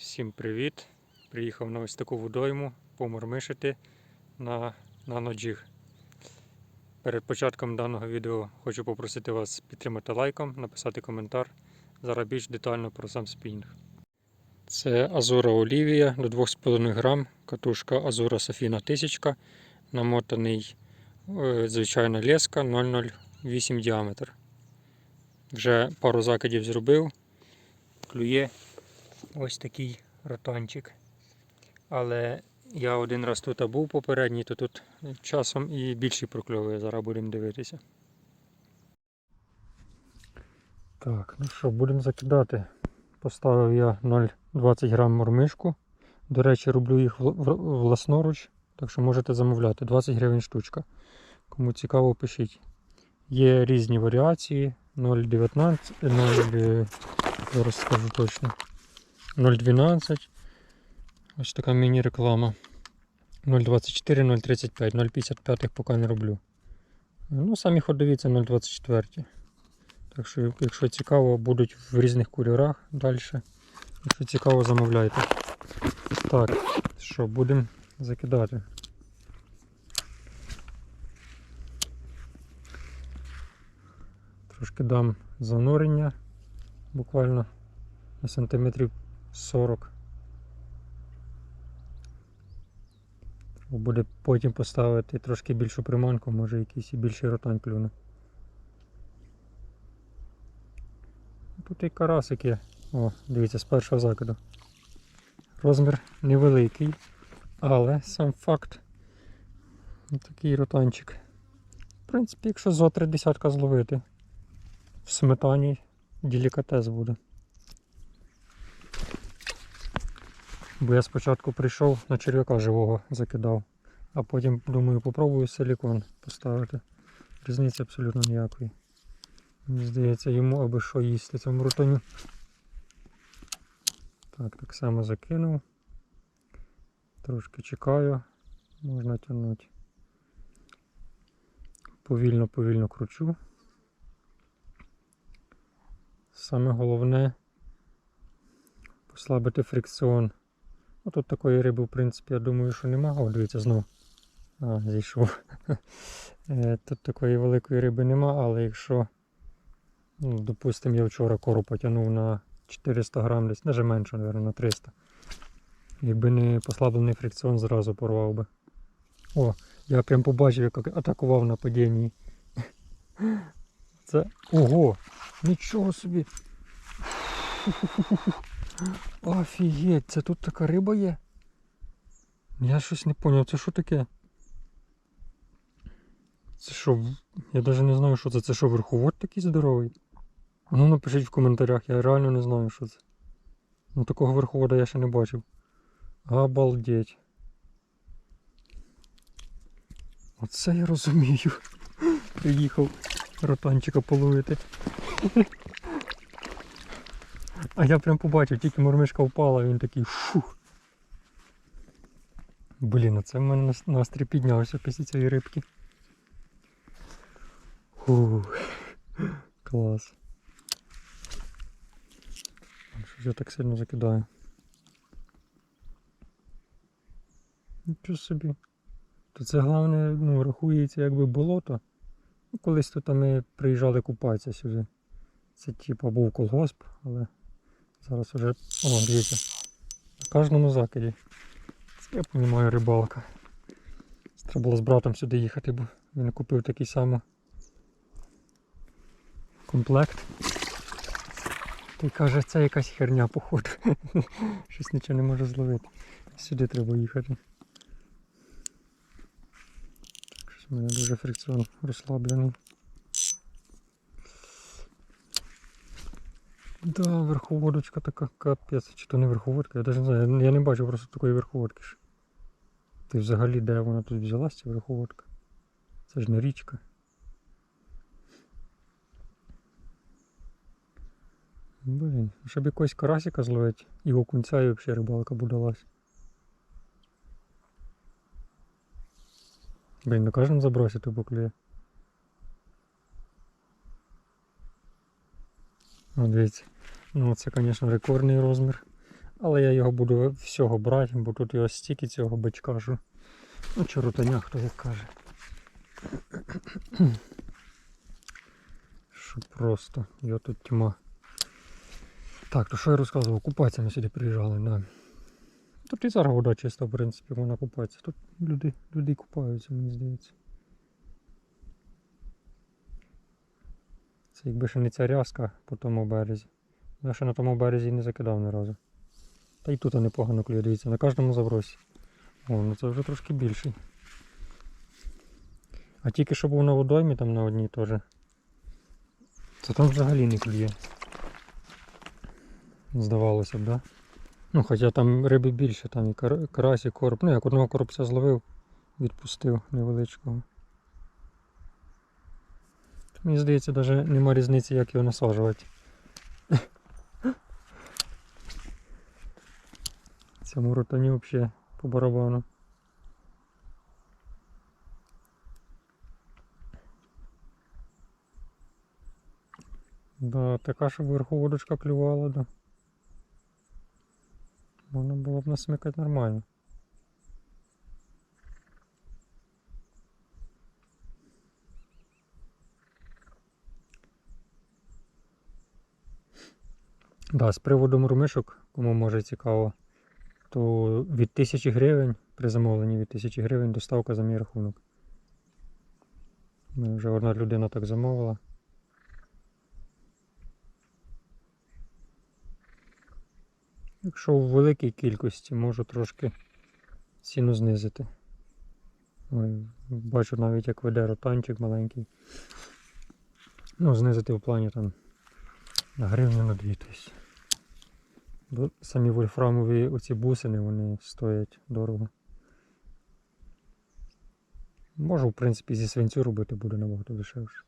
Всім привіт! Приїхав на ось таку водойму помормишити на наноджіг. Перед початком даного відео хочу попросити вас підтримати лайком, написати коментар. Зараз більш детально про сам спінінг. Це Азура Олівія до 2,5 грам, катушка Азура Софіна 1000, намотаний е, звичайна леска 008 діаметр. Вже пару закидів зробив. Клює ось такий ротанчик. Але я один раз тут був попередній, то тут часом і більший прокльовує. Зараз будемо дивитися. Так, ну що, будемо закидати. Поставив я 0,20 грам мормишку. До речі, роблю їх власноруч, так що можете замовляти. 20 гривень штучка. Кому цікаво, пишіть. Є різні варіації. 0,19, 0, е, зараз скажу точно. 0,12. Ось така міні-реклама. 0,24, 0,35, 0,55 поки не роблю. Ну, самі ходові це 0,24. Так що, якщо цікаво, будуть в різних кольорах далі. Якщо цікаво, замовляйте. Так, що, будемо закидати. Трошки дам занурення, буквально на сантиметрів 40. Треба Буде потім поставити трошки більшу приманку, може якийсь і більший ротань клюне. Тут і карасик є. О, дивіться, з першого закиду. Розмір невеликий, але сам факт такий ротанчик. В принципі, якщо зо три десятка зловити, в сметані делікатес буде. Бо я спочатку прийшов на черв'яка живого закидав, а потім думаю, попробую силікон поставити. Різниці абсолютно ніякої. Мені здається, йому аби що їсти цьому рутоню. Так, так само закинув. Трошки чекаю, можна тягнути. Повільно, повільно кручу. Саме головне послабити фрикціон. Ну, тут такої риби, в принципі, я думаю, що нема. О, дивіться, знов. А, зійшов. Е, Тут такої великої риби нема, але якщо, ну, допустимо, я вчора кору потягнув на 400 грам, десь, навіть менше, мабуть, на 300. Якби не послаблений фрикціон, зразу порвав би. О, я прям побачив, як атакував на падінні. Це. Ого! Нічого собі! Офігеть, це тут така риба є? Я щось не зрозумів, це що таке? Це що? Я навіть не знаю, що це. Це що, верховод такий здоровий? Ну напишіть в коментарях, я реально не знаю, що це. Ну такого верховода я ще не бачив. Обалдеть. Оце я розумію. Приїхав ротанчика половити. А я прям побачив, тільки мормишка впала, він такий фух. Блін, а це в мене нас- настрій піднявся після цієї рибки. Фух. Клас. Що ж я так сильно закидаю? Нічого собі. То це головне, ну, рахується якби болото. Ну, колись тут ми приїжджали купатися сюди. Це типу був колгосп, але зараз вже... О, дивіться. На кожному закиді. Це, Я розумію, рибалка. Треба було з братом сюди їхати, бо він купив такий самий комплект. Ти каже, це якась херня, походу. Щось нічого не може зловити. Сюди треба їхати. Так, щось у мене дуже фрикціон розслаблений. Да, верховодочка така капець. Чи то не верховодка, я навіть не знаю. Я не бачив просто такої верховодки. ж. Ти взагалі де вона тут взялась, ця верховодка? Це ж не річка. Блін, щоб якогось карасика зловити і окунця, і взагалі рибалка будалась. Блін, на кожному забросі то поклює. О, дивіться. Ну це, звісно, рекордний розмір. Але я його буду всього брати, бо тут його стільки цього бичка що. Ну, чи рутаня, хто як каже. Що просто, його тут тьма. Так, то що я розказував? Купатися ми сюди приїжджали, да. Тут і зараз вода чиста, в принципі, вона купається. Тут люди, люди купаються, мені здається. Це якби ще не ця рязка по тому березі. Я ще на тому березі не закидав ні разу. Та й тут непогано клює, дивіться, на кожному забросі. О, ну це вже трошки більший. А тільки що був на водоймі там на одній теж. Це там взагалі не клює. Здавалося б, да? Ну, хоча там риби більше, там і карась, і короб. Ну, як одного коробця зловив, відпустив невеличкого. Мені здається, навіть нема різниці, як його насаджувати. Цьому ротані взагалі по барабану. Да, така, щоб вверху водочка клювала, да. Можна було б насмикати нормально. Да, з приводу мурмишок, кому може цікаво, то від 1000 гривень при замовленні від 1000 гривень доставка за мій рахунок. Ми вже одна людина так замовила. Якщо в великій кількості, можу трошки ціну знизити. Ой, бачу навіть як веде ротанчик маленький. Ну, знизити в плані там на гривню на дві тисячі. Самі вольфрамові оці бусини вони стоять дорого. Можу, в принципі, зі свинцю робити буде набагато дешевше.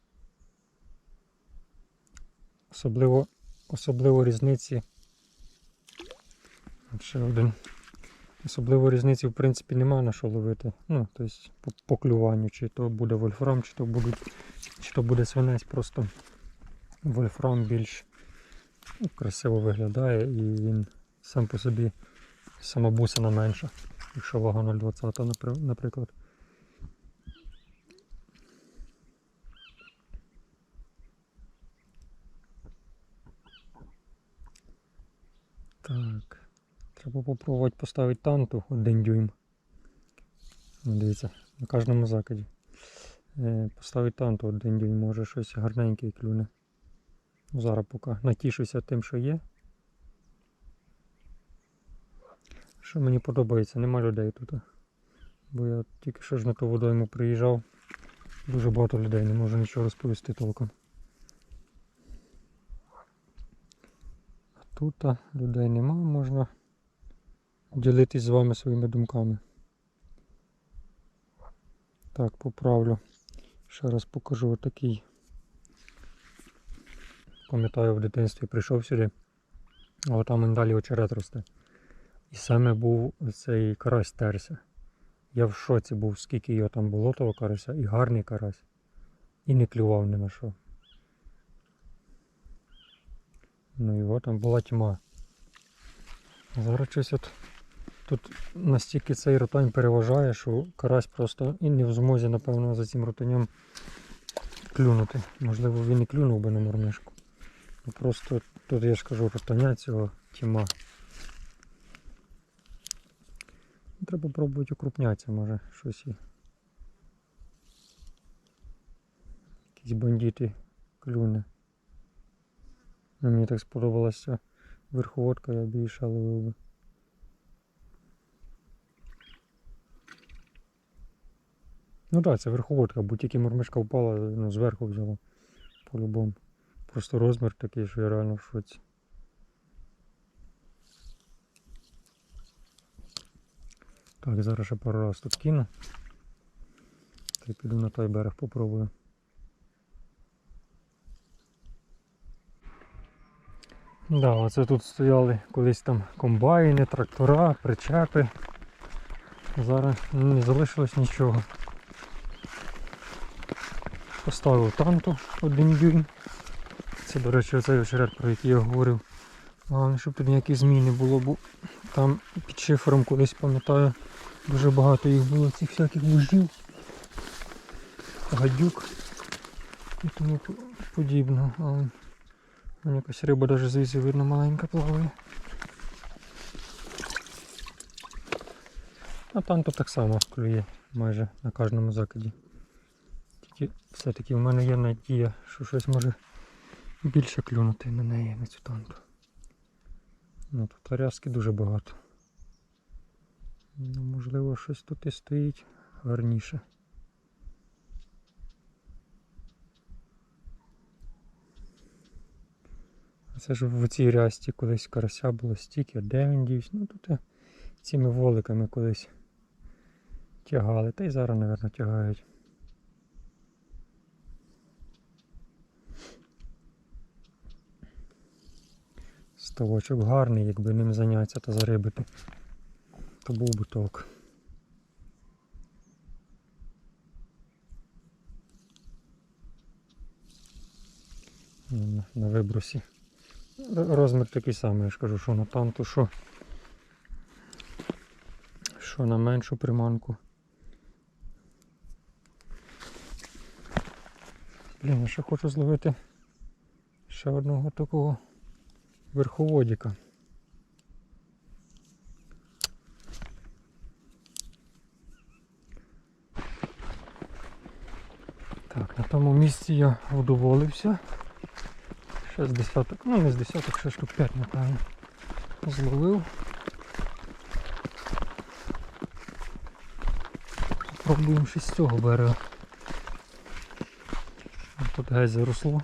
Особливо, особливо різниці. Ще один. Особливо різниці, в принципі, нема на що ловити. Ну, тобто по, по клюванню, чи то буде вольфрам, чи то будуть, чи то буде свинець, просто вольфрам більш красиво виглядає і він сам по собі сама бусина менша, якщо вага 0,20, наприклад. Так. Треба попробувати поставити танту один дюйм. Дивіться, на кожному закиді. Е, поставити танту один дюйм, може щось гарненьке клюне. Зараз поки натішуся тим, що є. Що мені подобається, нема людей тут. Бо я тільки що ж на ту водойму приїжджав. Дуже багато людей, не можу нічого розповісти толком. А тут людей нема, можна ділитись з вами своїми думками. Так, поправлю. Ще раз покажу отакий. Пам'ятаю, в дитинстві прийшов сюди, а там він далі очерет росте. І саме був цей карась терся. Я в шоці був, скільки його там було того карася, і гарний карась. І не клював ні на що. Ну його там була тьма. Зараз щось от тут настільки цей ротань переважає, що карась просто і не в змозі, напевно, за цим ротанням клюнути. Можливо, він і клюнув би на мормишку. Ну, Просто тут я ж кажу, ротаня цього тьма. Треба пробувати укрупнятися, може щось. Якісь бандити клюне. Ну, Мені так сподобалася верховодка, я більше ловив би. Ну так, це верховодка, тільки мормишка впала, ну, зверху взяла. По-любому. Просто розмір такий, що я реально в шоці. Так, зараз ще пару раз тут кину. Та й піду на той берег попробую. Да, оце тут стояли колись там комбайни, трактора, причепи. Зараз не залишилось нічого. Поставив танту один дюйм. Це, до речі, оцей очерет, про який я говорив. Головне, щоб тут ніяких змій не було, бо там під шифером колись пам'ятаю, дуже багато їх було цих всяких вужів, гадюк і тому по- подібного. Але вон якась риба навіть звідси видно маленька плаває. А там то так само клює майже на кожному закиді. Тільки все-таки в мене є надія, що щось може більше клюнути на неї, на цю танту. Ну тут арязки дуже багато. Ну, можливо, щось тут і стоїть гарніше. Це ж в цій рясті колись карася було стільки, де він дівся? Ну тут цими воликами колись тягали, та й зараз, мабуть, тягають. Ставочок гарний, якби ним зайнятися та зарибити, то був би толк. На, на вибросі. Розмір такий самий, я ж кажу, що на танту, що, що на меншу приманку. Блін, я ще хочу зловити ще одного такого верховодіка. Так, на тому місці я вдоволився. Ще з десяток, ну не з десяток, ще штук 5, напевно. Зловив. Пробуємо ще з цього берега. Тут геть заросло.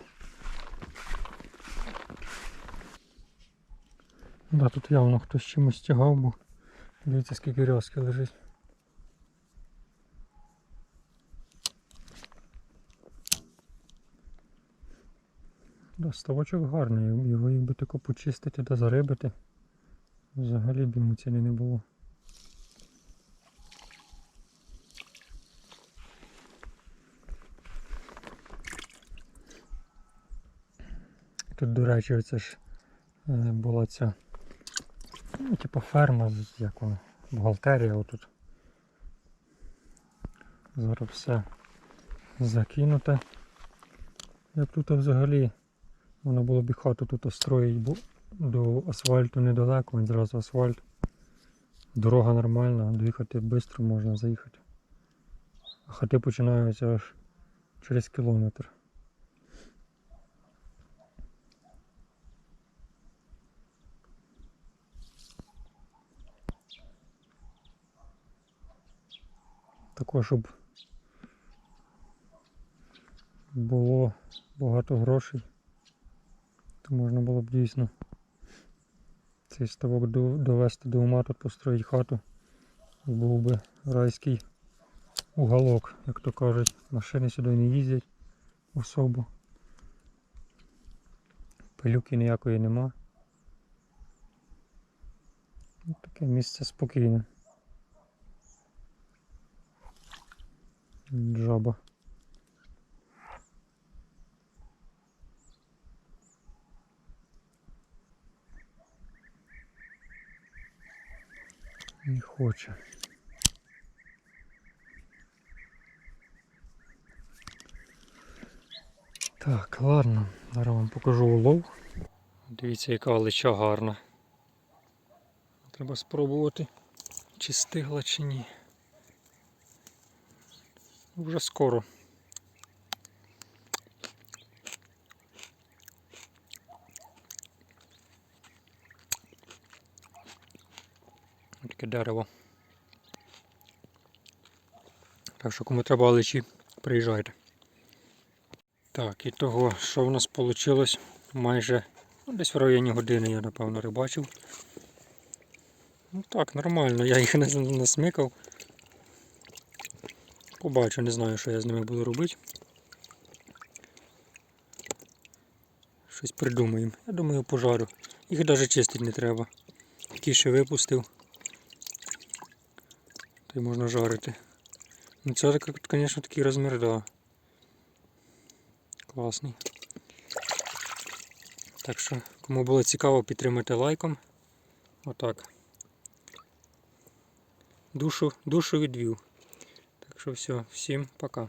Да, тут явно хтось чимось тягав, бо дивіться скільки рязки лежить. Да, ставочок гарний, його якби тако почистити та зарибити. Взагалі б йому ціни не було. Тут, до речі, оце ж е, була ця ну, типу ферма, як вона, бухгалтерія отут. Зараз все закинуте. Як тут взагалі Воно було б хату тут строїть, бо до асфальту недалеко, він зразу асфальт. Дорога нормальна, доїхати швидко можна заїхати. А хати починаються аж через кілометр. Також, щоб було багато грошей то можна було б дійсно цей ставок довести до ума, тут построїти хату. Був би райський уголок, як то кажуть. Машини сюди не їздять особо. Пилюки ніякої нема. Ну, Таке місце спокійне. Жаба. Не хоче. Так, ладно, зараз вам покажу улов. Дивіться, яка лича гарна. Треба спробувати, чи стигла, чи ні. Вже скоро. Таке дерево. Так що кому треба личі, приїжджайте. Так, і того, що в нас вийшло, майже ну, десь в районі години я напевно рибачив. Ну так, нормально, я їх не насмикав. Побачу, не знаю, що я з ними буду робити. Щось придумаємо. Я думаю, пожарю. Їх навіть чистити не треба. Ще випустив. То й можна жарити. Ну це, звісно, такий розмір, да. Класний. Так що, Кому було цікаво, підтримайте лайком. Отак. Душу, душу відвів. Що все, всім пока.